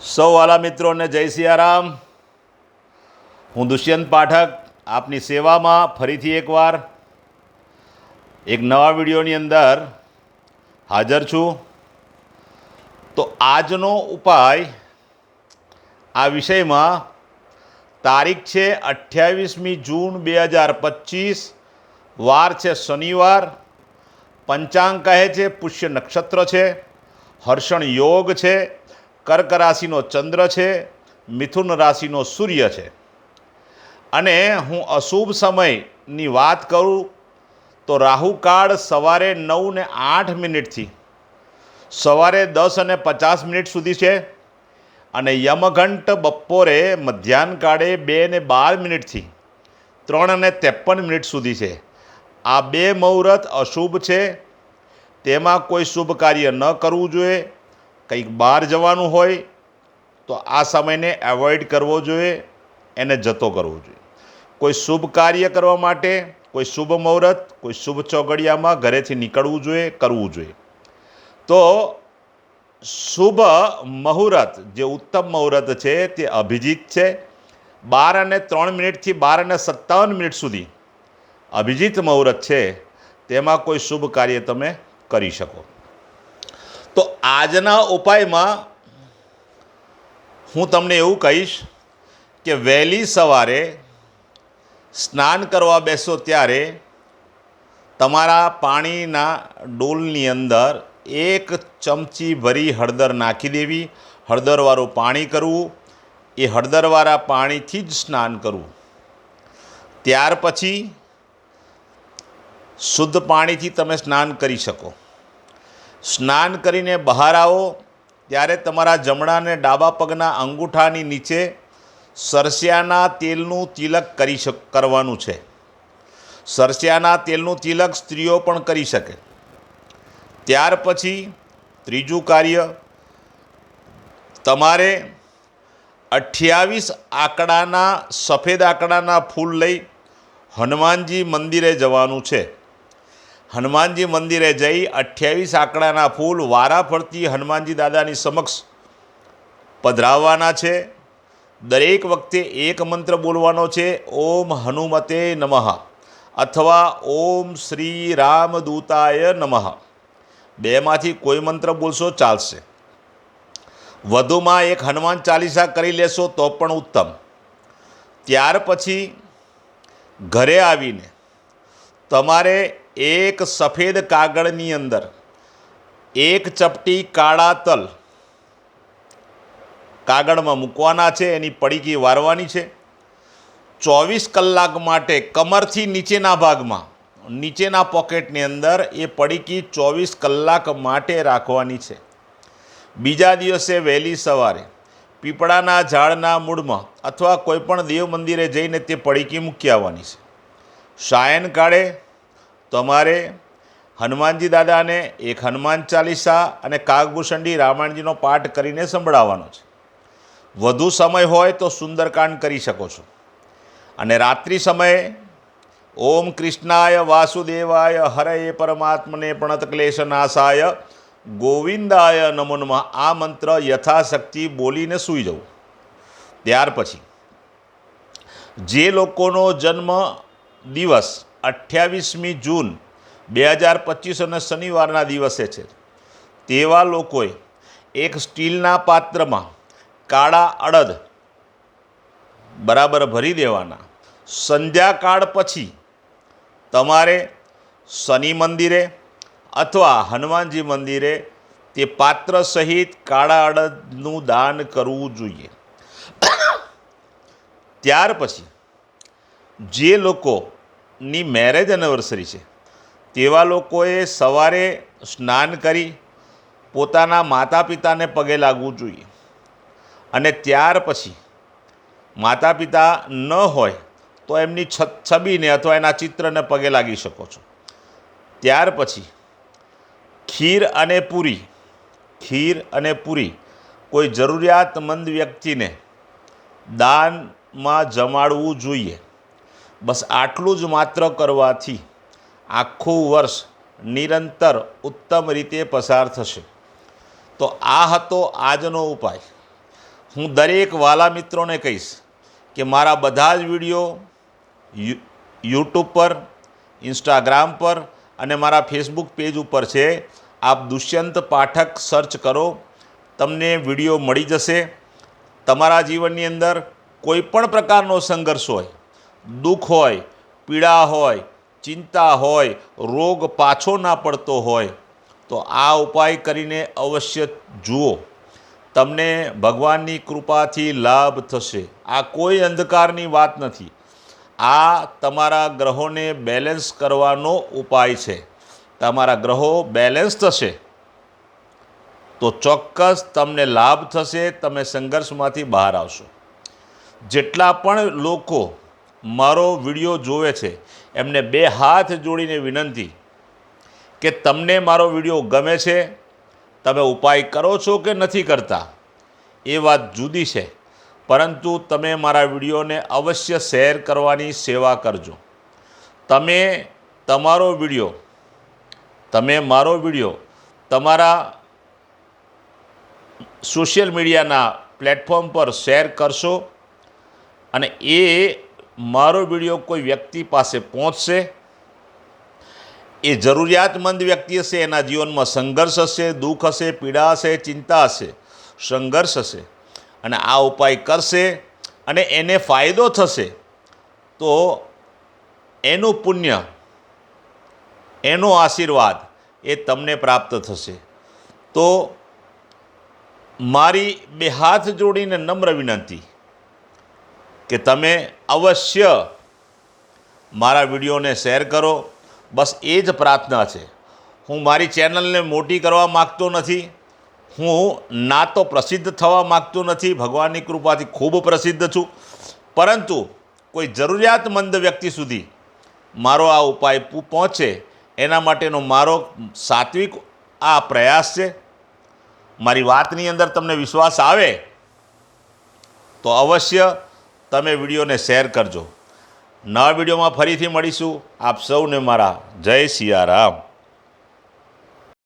સૌ વાલા મિત્રોને જય સિયારામ. હું દુષ્યંત પાઠક, આપની સેવામાં ફરીથી એકવાર એક નવા વિડીયોની અંદર હાજર છું. તો આજનો ઉપાય આ વિષયમાં તારીખ છે અઠ્યાવીસમી જૂન બે હજાર પચીસ, વાર છે શનિવાર, પંચાંગ કહે છે, પુષ્ય નક્ષત્ર છે, હર્ષણ યોગ છે કર્ક રાશિનો ચંદ્ર છે, મિથુન રાશિનો સૂર્ય છે. અને હું અશુભ સમયની વાત કરું તો રાહુકાળ સવારે નવ ને આઠ મિનિટથી, સવારે દસ અને પચાસ મિનિટ સુધી છે અને યમઘંટ બપોરે મધ્યાહન કાળે બે ને બાર મિનિટથી, ત્રણ અને ત્રેપન મિનિટ સુધી છે. આ બે મુહૂર્ત અશુભ છે, તેમાં કોઈ શુભ કાર્ય ન કરવું જોઈએ. કંઈક બહાર જવાનું હોય, તો આ સમયને એવોઇડ કરવો જોઈએ, એને જતો કરવો જોઈએ. કોઈ શુભ કાર્ય કરવા માટે, કોઈ શુભ મુહૂર્ત, કોઈ શુભ ચોગડિયામાં ઘરેથી નીકળવું જોઈએ, કરવું જોઈએ. તો શુભ મુહૂર્ત, જે ઉત્તમ મુહૂર્ત છે, તે અભિજીત છે. બાર અને ત્રણ મિનિટથી બાર અને સત્તાવન મિનિટ સુધી અભિજીત મુહૂર્ત છે, તેમાં કોઈ શુભ કાર્ય તમે કરી શકો. તો આજના ઉપાયમાં હું તમને એવું કહીશ કે વહેલી સવારે સ્નાન કરવા બેસો ત્યારે તમારા પાણીના ડોલની અંદર એક ચમચી ભરી હળદર નાખી દેવી. હળદરવાળું પાણી કરવું. એ હળદરવાળા પાણીથી જ સ્નાન કરવું. ત્યાર પછી શુદ્ધ પાણીથી તમે સ્નાન કરી શકો. સ્નાન કરીને બહાર આવો. ત્યારે તમારા જમણા અને ડાબા પગના અંગૂઠાની નીચે સરસિયાના તેલનું તિલક કરી શક, કરવાનું છે. સરસિયાના તેલનું તિલક સ્ત્રીઓ પણ કરી શકે. ત્યાર પછી ત્રીજું કાર્ય, તમારે અઠ્યાવીસ આંકડાના, સફેદ આંકડાના ફૂલ લઈ હનુમાનજી મંદિરે જવાનું છે. હનુમાનજી મંદિરે જઈ અઠ્યાવીસ આંકડાના ફૂલ વારા ફરતી હનુમાનજી દાદાની સમક્ષ પધરાવવાના છે. દરેક વખતે એક મંત્ર બોલવાનો છે. ઓમ હનુમતે નમઃ અથવા ઓમ શ્રી રામદૂતાય નમઃ. બેમાંથી કોઈ મંત્ર બોલશો ચાલશે. વધુમાં એક હનુમાન ચાલીસા કરી લેશો તો પણ ઉત્તમ. ત્યાર પછી ઘરે આવીને તમારે એક સફેદ કાગળની અંદર, એક ચપટી કાળા તલ કાગળમાં મૂકવાના છે, એની પડીકી વારવાની છે. ચોવીસ કલાક માટે કમરથી નીચેના ભાગમાં, નીચેના પોકેટની અંદર એ પડીકી ચોવીસ કલાક માટે રાખવાની છે. બીજા દિવસે વહેલી સવારે પીપળાના ઝાડના મૂળમાં અથવા કોઈપણ દેવ મંદિરે જઈને તે પડીકી મૂકી આવવાની છે. સાયનકાળે તમારે હનુમાનજી દાદાને એક હનુમાન ચાલીસા અને કાગભૂષણજી રામાયણજીનો પાઠ કરીને સંભળાવવાનો છે. વધુ સમય હોય તો સુંદરકાંડ કરી શકો છો. અને રાત્રિ સમયે ઓમ કૃષ્ણાય વાસુદેવાય હરયે પરમાત્મને પ્રણત ક્લેશ નાશાય ગોવિંદાય નમઃ આ મંત્ર યથાશક્તિ બોલીને સૂઈ જવું. ત્યાર પછી જે લોકોનો જન્મ દિવસ અઠ્યાવીસમી જૂન બે હજાર પચીસ અને શનિવારના દિવસે છે. તેવા લોકોએ એક સ્ટીલના પાત્રમાં કાળા અડદ બરાબર ભરી દેવાના. સંધ્યાકાળ પછી તમારે શનિ મંદિરે અથવા હનુમાનજી મંદિરે તે પાત્ર સહિત કાળા અડદનું દાન કરવું જોઈએ. ત્યાર પછી જે લોકોની મેરેજ એનિવર્સરી છે. તેવા લોકોએ સવારે સ્નાન કરી પોતાના માતા પિતાને પગે લાગવું જોઈએ. અને ત્યાર પછી માતા પિતા ન હોય તો એમની છબીને અથવા એના ચિત્રને પગે લાગી શકો છો. ત્યાર પછી ખીર અને પૂરી, ખીર અને પૂરી કોઈ જરૂરિયાતમંદ વ્યક્તિને દાનમાં જમાડવું જોઈએ. બસ આટલું જ માત્ર કરવાથી આખું વર્ષ નિરંતર ઉત્તમ રીતે પસાર થશે. તો આ હતો આજનો ઉપાય. હું દરેક વાલા મિત્રોને કહીશ કે મારા બધા જ વીડિયો યુટ્યુબ પર, ઇન્સ્ટાગ્રામ પર અને મારા ફેસબુક પેજ ઉપર છે. આપ દુષ્યંત પાઠક સર્ચ કરો, તમને વીડિયો મળી જશે. તમારા જીવનની અંદર કોઈ પણ પ્રકારનો સંઘર્ષ હોય દુઃખ હોય, પીડા હોય, ચિંતા હોય, રોગ પાછો ના પડતો હોય, તો આ ઉપાય કરીને અવશ્ય જુઓ. તમને ભગવાનની કૃપાથી લાભ થશે. આ કોઈ અંધકારની વાત નથી. આ તમારા ગ્રહોને બેલેન્સ કરવાનો ઉપાય છે. તમારા ગ્રહો બેલેન્સ થશે. તો ચોક્કસ તમને લાભ થશે, તમે સંઘર્ષમાંથી બહાર આવશો. જેટલા પણ લોકો મારો વીડિયો જોવે છે, એમને બે હાથ જોડીને વિનંતી કે તમને મારો વીડિયો ગમે છે, તમે ઉપાય કરો છો કે નથી કરતા? એ વાત જુદી છે, પરંતુ તમે મારા વિડીયોને અવશ્ય શેર કરવાની સેવા કરજો. તમે તમારો વીડિયો, તમે મારો વીડિયો તમારા સોશિયલ મીડિયાના પ્લેટફોર્મ પર શેર કરશો અને એ મારો વીડિયો કોઈ વ્યક્તિ પાસે પહોંચશે? એ જરૂરિયાતમંદ વ્યક્તિ હશે, એના જીવનમાં સંઘર્ષ હશે, દુઃખ હશે, પીડા હશે, ચિંતા હશે, સંઘર્ષ હશે. અને આ ઉપાય કરશે અને એને ફાયદો થશે તો એનું પુણ્ય, એનો આશીર્વાદ એ તમને પ્રાપ્ત થશે. તો મારી બે હાથ જોડીને નમ્ર વિનંતી. કે તમે અવશ્ય મારા વિડીયોને શેર કરો. બસ એ જ પ્રાર્થના છે. હું મારી ચેનલને મોટી કરવા માગતો નથી. હું ના તો પ્રસિદ્ધ થવા માગતો નથી. ભગવાનની કૃપાથી ખૂબ પ્રસિદ્ધ છું. પરંતુ કોઈ જરૂરિયાતમંદ વ્યક્તિ સુધી મારો આ ઉપાય પહોંચે એના માટેનો મારો સાત્વિક આ પ્રયાસ છે. મારી વાતની અંદર તમને વિશ્વાસ આવે તો અવશ્ય તમે વિડીયોને શેર કરજો. નવા વિડીયોમાં ફરીથી મળીશું. આપ સૌને મારા જય સિયારામ.